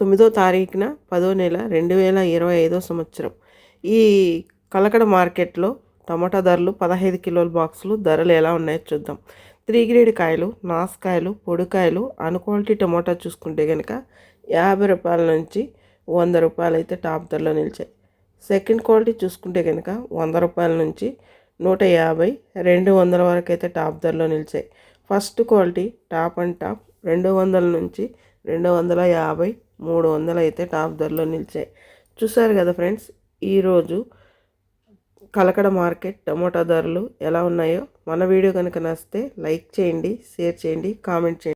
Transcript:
తొమ్మిదో తారీఖున పదో నెల రెండు వేల ఇరవై ఐదో సంవత్సరం. ఈ కలకడ మార్కెట్లో టమాటా ధరలు పదహైదు కిలోల బాక్సులు ధరలు ఎలా ఉన్నాయో చూద్దాం. త్రీ గ్రేడ్ కాయలు నాసుకాయలు పొడికాయలు అన్క్వాలిటీ టమాటా చూసుకుంటే కనుక యాభై రూపాయల నుంచి వంద రూపాయలు అయితే టాప్ ధరలో నిలిచాయి. సెకండ్ క్వాలిటీ చూసుకుంటే కనుక వంద రూపాయల నుంచి నూట యాభై రెండు వందల వరకు అయితే టాప్ ధరలో నిలిచాయి. First quality top and top రెండు వందల నుంచి రెండు వందల యాభై మూడు వందలు అయితే టాప్ ధరలో నిలిచాయి. చూసారు కదా ఫ్రెండ్స్ ఈరోజు కలకడ మార్కెట్ టమోటా ధరలు ఎలా ఉన్నాయో. మన వీడియో కనుక నచ్చితే లైక్ చేయండి షేర్ చేయండి కామెంట్ చేయండి.